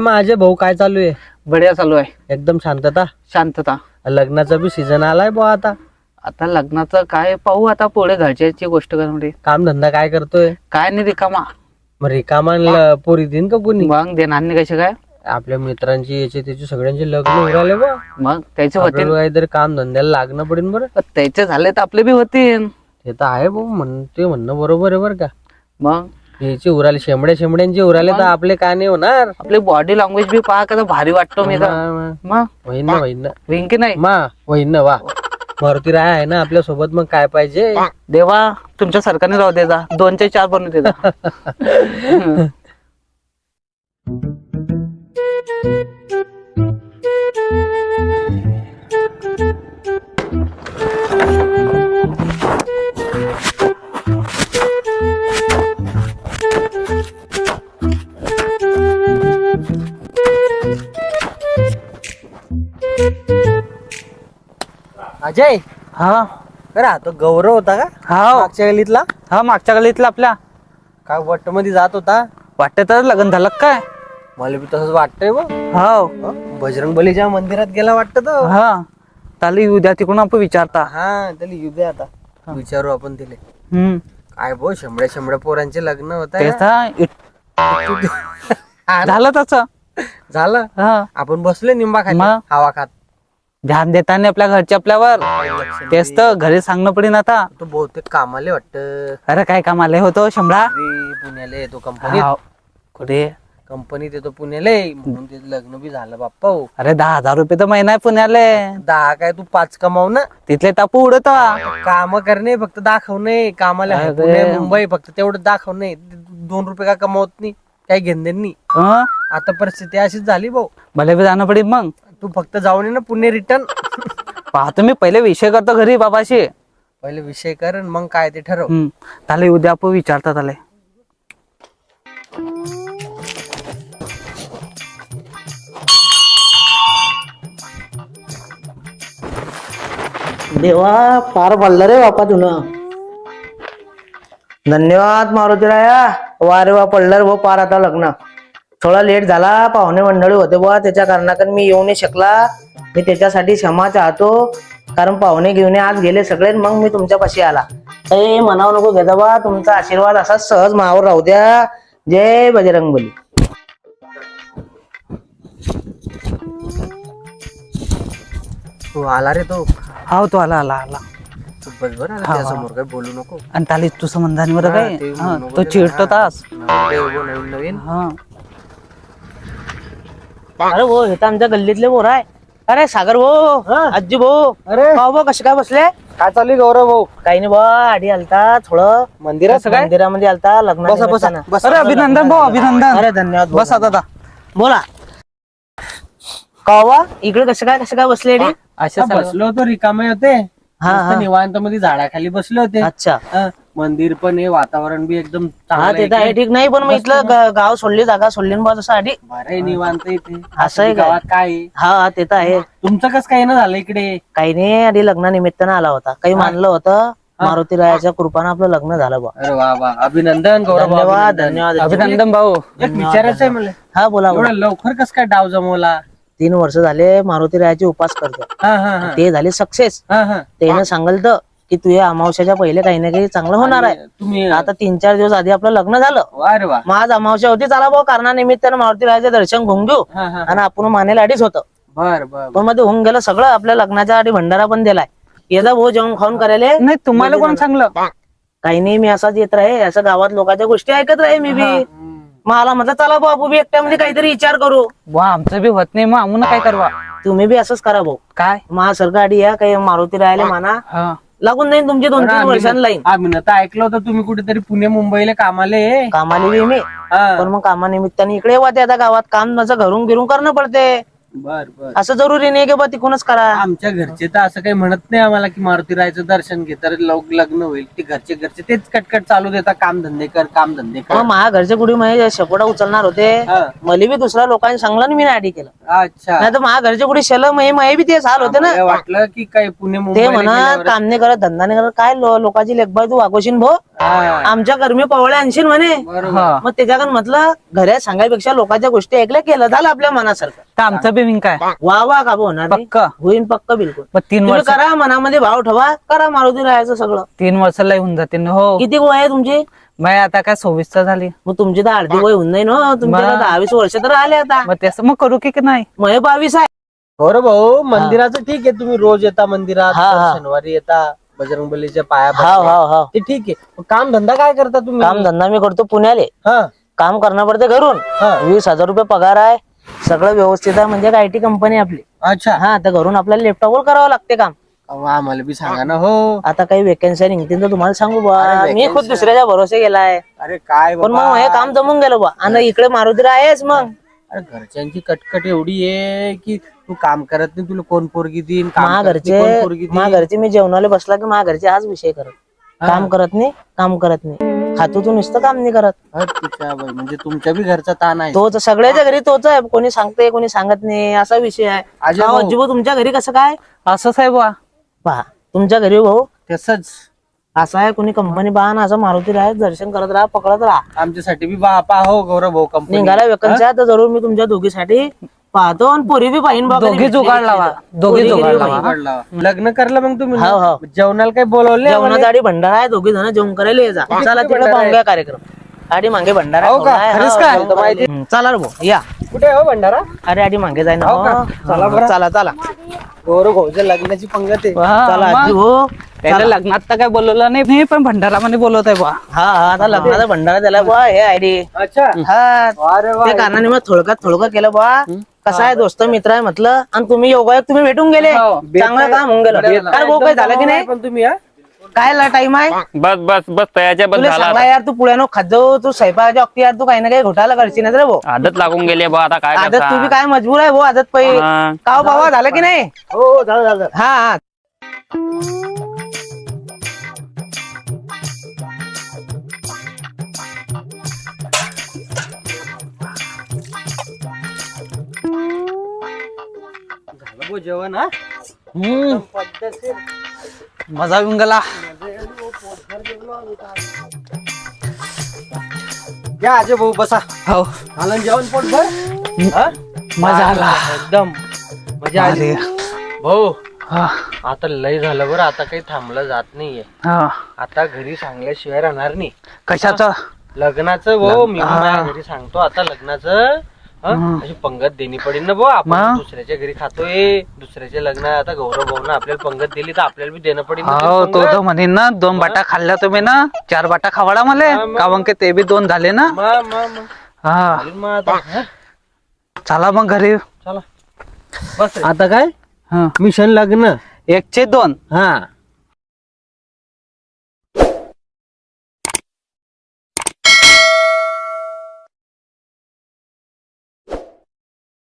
माझे भाऊ काय चालू आहे? बढिया चालू आहे. एकदम शांतता? शांतता. लग्नाचा बी सीझन आलाय बुवा आता. आता लग्नाचं काय पाहू आता पुढे घरच्याची गोष्ट करण्यासाठी काम धंदा काय करतोय? काय नाही रिकामा. मग रिकामान पोरी देईन का कोणी? मग देणार नाही कसे काय? आपल्या मित्रांची याचे त्याचे सगळ्यांचे लग्न उराले बा मग त्याचे होते. आपल्याला काहीतरी काम धंद्याला लागणं पडेल बरं. त्याचे झाले तर आपले बी होतील. ते तर आहे भाऊ म्हण ते म्हणणं बरोबर आहे बरं का. मग? याचे उराले शेंबड्या शेंबड्यांचे उराले तर आपले का नाही होणार? आपली बॉडी लँग्वेज बी पहा कसं भारी वाटतो मी तर. मा- मग होईन ना होईन ना. रिंकी नाही. मा होईन ना वा. मारुती राय आहे ना आपल्यासोबत मग काय पाहिजे? देवा तुमच्या सरकारने राहू दे जा. दोनचे चार बनवून दे जा. अजय? हा. हा तो गौरव होता का? हा मागच्या गलीतला हा मागच्या गलीतला आपल्या. काय वट्टमध्ये जात होता? वाटत लग्न झालं काय? मला बी तसंच वाटतंय बा हो बजरंग बलीच्या मंदिरात गेला वाटत हा. चालेल उद्या तिकडून आपण विचारता. हा त्याला येऊ दे आता. विचारू आपण तिले. हम्म. काय भो शंभड्या शंभड्या पोरांचे लग्न होत तेच झालं तस झालं? हा. आपण बसले निंबा खाली मग? हवा खात. ध्यान देता नाही आपल्या घरच्या आपल्यावर. तेच तर घरी सांगणं पडेल आता. तो बहुतेक कामाले वाटत. अरे काय काम आले होतो शंभरा पुण्याला येतो कंपनीत हाव. कुठे? कंपनीत येतो पुण्याला. म्हणून ते लग्न बी झालं बाप्पा हो. अरे दहा हजार रुपये तर महिना आहे पुण्याले. दहा काय तू पाच कमाव ना. तिथले टापू उडत. काम करणे फक्त दाखवणे कामाला आहे. अरे. पुणे मुंबई फक्त तेवढं दाखवणे दोन रुपये का कमावत नाही. काही घेणदेण नाही. आता परिस्थिती अशीच झाली भाऊ. भले बी जाणं पडेल मग. तू फक्त जाऊन ये ना पुणे रिटर्न पाहतो मी पहिले विषय करतो घरी बाबाशी. पहिले विषय कर आणि मग काय ते ठरव. त्याला उद्या आपण विचारता त्याला देवा फार पडलं रे बापा तुला धन्यवाद मारुतीराया. वा रे वा पडलं रे भाऊ पार आता लग्न. थोडा लेट झाला पाहुणे मंडळी होते बुवा त्याच्या कारणाकडे मी येऊ नाही शकला. मी त्याच्यासाठी क्षमा चाहतो कारण पाहुणे घेऊन आज गेले सगळे मग मी तुमच्या पाशी आला. ए म्हणावं नको घेता बा तुमचा आशीर्वाद असाच सहज मावर राहू द्या. जय बजरंग बली तू आला रे तो. हा तो आला आला आला. तू बस बरं आता त्यासमोर काही बोलू नको. आणि त्याला तू समजदानी बरं हा, काय? ते हा, चिडतो तास. नवीन नवीन नवीन. हा. अरे भाऊ हे तर आमच्या गल्लीतले बोर आहे. अरे सागर भाऊ आजी भाऊ अरे. भाऊ भाऊ कसे काय बसले? काय चालू आहे गौरव भाऊ? काही नाही बा आधी आलता थोडं. मंदिरात काय? मंदिरामध्ये आलता बसा बसा. लग्न बसा. अरे अभिनंदन भाऊ अभिनंदन. अरे धन्यवाद भाऊ. बस आता दा. बोला. कावा इकडे कसं काय कसं काय बसले रे असे बसलो होतो रिकामे होते. हा, मस्त हा. निवांत मध्ये झाडाखाली बसले होते. अच्छा. हा, मंदिर पण आहे वातावरण बी एकदम हा चांगलं ते तर आहे. आहे ठीक नाही पण मग इथलं ग- गाव सोडली जागा सोडली ना बरं आहे निवांत इथे. असं आहे का? गावात काय आहे? हा ते तर आहे. तुमचं कसं काय ना झालं इकडे? काही नाही आधी लग्नानिमित्तानं आला होता. काही मानलं होतं मारुती रायाच्या कृपानं आपलं लग्न झालं बा अरे वा वा. अभिनंदन गौरव धन्यवाद अभिनंदन. धन्यवाद. अभिनंदन भाऊ. एक विचारायचं आहे मला. हा बोला बोला. एवढं लवकर कस काय डाव जमवला? तीन वर्ष झाले मारुती रायाचे उपास करतो हा हा हा. ते झाले सक्सेस. हा हा. त्यानं सांगलं की तुझ्या अमावस्याच्या पहिले काही ना काही चांगलं होणार आहे. तुम्ही आता तीन चार दिवस आधी आपलं लग्न झालं. वा मग आज अमावस्या होती चला भाऊ कारणानिमित्तानं मारुती रायाचं दर्शन घेऊन घेऊ. हा हा आणि आपण मानेला अडीच होतं. बर बर पण मध्ये होऊन गेलं सगळं आपल्या लग्नाच्या आधी भंडारा पण दिलाय. येदा भाऊ जेवण खाऊन करायला. नाही तुम्हाला कोण सांगलं? काही नाही मी असाच येत राहे असं गावात लोकांच्या गोष्टी ऐकत राहे मी बी. मला म्हटलं चला भाऊ आपण बी एकट्यामध्ये काहीतरी विचार करू. वा आमचं बी होत नाही मग आम्हाला काय करवा तुम्ही बी असंच करा भाऊ. काय? महासारखं आधी या काही मारुती राहायला माना हा. लागून जाईन तुमची दोन तीन वर्षांनी लाईन आम्ही तर ऐकलं होतं तुम्ही कुठेतरी पुणे मुंबईला कामाले. कामाली बी मी हा. पण मग कामानिमित्ताने इकडे येवा ते आता गावात काम माझं घरून गिरून करणं पडते बर बर. असं जरुरी नाही की बा तिकूनच करा. आमच्या घरचे तर असं काही म्हणत नाही आम्हाला की मारुती रायचं दर्शन घे तर लव- लग्न होईल. ते घरचे घरचे तेच कटकट चालू देतात काम धंदे कर काम धंदे कर. मग माझ्या घरचे कुठे माझे शेपोटा उचलणार होते. हा. मला बी दुसऱ्या लोकांनी सांगलं आणि मी नाही केलं. अच्छा. नाही तर माझ्या घरचे कुठे शेल मग बी ते हाल होते ना. मला वाटलं की काय पुणे ते मुंबई म्हणा काम नाही करत धंदा नाही करत काय लो- लोकांची लेखबाई तू वागोशीन भो. आमच्या कर्मी पवळ्या आणशील म्हणे. बरोबर. मग त्याच्याकडे म्हटलं घरात सांगायपेक्षा लोकांच्या गोष्टी ऐकल्या केलं झालं आपल्या मनासारखं. तर आमचं बी विंग काय? वा वा का बो होणार नाही? पक्क. होईन पक्क बिलकुल. मग तीन तुम्ही वर्ष करा मनामध्ये भाव ठेवा करा मारुती राहायचं सगळं. तीन वर्षाला होऊन जाते ना हो. किती वय आहे तुमची? मग आता काय सव्वीस झाली. मग तुमची तर अर्धी वय होऊन नाही ना तुमच्या दहावीस वर्ष तर आले आता. मग त्याचं मग करू की की नाही? मग बावीस आहे. बरं भाऊ मंदिराचं ठीक आहे तुम्ही रोज येता मंदिरात हा, हा. दर शनिवारी येता बजरंग बलीच्या पाया हा पडता. हा हा. ते ठीक आहे. काम धंदा काय करता तुम्ही? काम धंदा मी करतो पुण्याले. हा. काम करणं पडते घरून. हा. वीस हजार रुपये पगार आहे. सगळं व्यवस्थित आहे. म्हणजे आय टी कंपनी आपली. अच्छा. हा तर घरून आपल्याला लॅपटॉपवर करावं लागते काम. अहो, आम्हाला बी सांगा ना हो. आता काही वेकन्सी निघतील तर तुम्हाला सांगू बा. मी खुद दुसऱ्याच्या भरोसे गेलाय. अरे काय पण बाबा. मग हे काम जमून गेलं बा. आणि इकडे मारुती आहेच मग. अरे घरच्यांची कटकट एवढी आहे की तू काम करत नाही तुला कोण पोरगी देईन? काम मा करत नाही, घरचे कोण पोरगी मा देईन? घरचे मी जेवणाला बसला की मा घरचे हाच विषय करत. काम करत नाही काम करत नाही. खातो तू नुसतं काम नाही करत. अरे तिच्या बाई, म्हणजे तुमच्या बी घरचा ताण आहे. तोच सगळ्याच्या घरी तोच आहे. कोणी सांगते कोणी सांगत नाही. असा विषय आहे. अजय का भाऊ. अज्जू तुमच्या घरी कसं काय? असंच आहे बुवा पहा तुमच्या घरी भाऊ. तसंच. असं आहे कोणी कंपनी पाहा असं मारुती राहा दर्शन करत राहा पकडत राहा. आमच्यासाठी बी बापा हो गौरव भाऊ कंपनी निघाला वेकन्सी तर जरूर मी तुमच्या दोघीसाठी पाहतो आणि पोरी बी पाहिन बा दोघी जुगाड लावा. दोघी जुगाड गिरी लावा. लग्न करलं मग तुम्ही? हो, हो. जेवणाला काही बोलवलं आम्हाला? जेवणासाठी भंडारा आहे दोघी जण जेवण करायला ये जा. चला तिकडे भंडारा पाहूया कार्यक्रम. आडी मागे भंडारा हो का? खरंच काय? हं, चला रे भाऊ या. कुठे आहे हो भंडारा? अरे आडी मागे जाय ना. हो का? हो. चला बरं. चला चला. गौरव भाऊच्या लग्नाची पंगत आहे. हा, चला मग? आजी हो त्याला लग्नात तर काय बोलवलं नाही पण भंडारा मध्ये बोलवत आहे बुवा. हा हा आता लग्नाचा भंडारा दिला बा हे आयडी अच्छा. हा. अरे वा त्या कारणाने मग थोडक्यात थोडकं केलं बा कसं आहे दोस्त? मित्र आहे म्हटलं. आणि तुम्ही योगा तुम्ही भेटून गेले. हो. चांगलं काम होऊन गेलं. काय भाऊ काय झालं की नाही? पण तुम्ही हा? काय टाइम आहे? बस बस बस तयाच्या बस तुला झाला सांगा यार तू पुण्यानं खात जाऊ तू स्वयंपाकाच्या अक्ती यार तू काही ना काही घोटाळा करशील ना रे भाऊ. आदत लागून गेली बा आता काय आदत तू बी करता काय मजबूर आहे भाऊ आदत पै हा. का हो बाबा झालं की नाही? हो झालं झालं. हा हा. भाऊ जेवण हा? हम्म. पद्धतशीर. मजा येऊन गेला. या अजय भाऊ बसा. हो. ना जेवण पोट भर. हा? मजा आला. एकदम. मजा आली. अरे. भाऊ हा, आता लय झालं बरं आता काही थांबलं जात नाहीये. हा. आता घरी सांगल्याशिवाय राहणार नाही. कशाचं? लग्नाचं भाऊ मी हा. माझ्या घरी सांगतो आता लग्नाचं हं? अशी पंगत देणी पडेल ना भाऊ आपण मग? दुसऱ्याच्या घरी खातोय दुसऱ्याच्या लग्न आता गौरव भाऊ आपल्याला पंगत दिली तर आपल्याला बी देणं पडेल ना हो ती तो पंगत. तर म्हणेन ना दोन बाटा खाल्ल्या तुम्ही ना? चार बाटा खावाडा मला हा, मग. की ते बी दोन झाले ना? हा. चालेल मग आता. हं? चला मग घरी. चला. बस रे. आता काय? हा. मिशन लग्न. एकचे दोन. हा.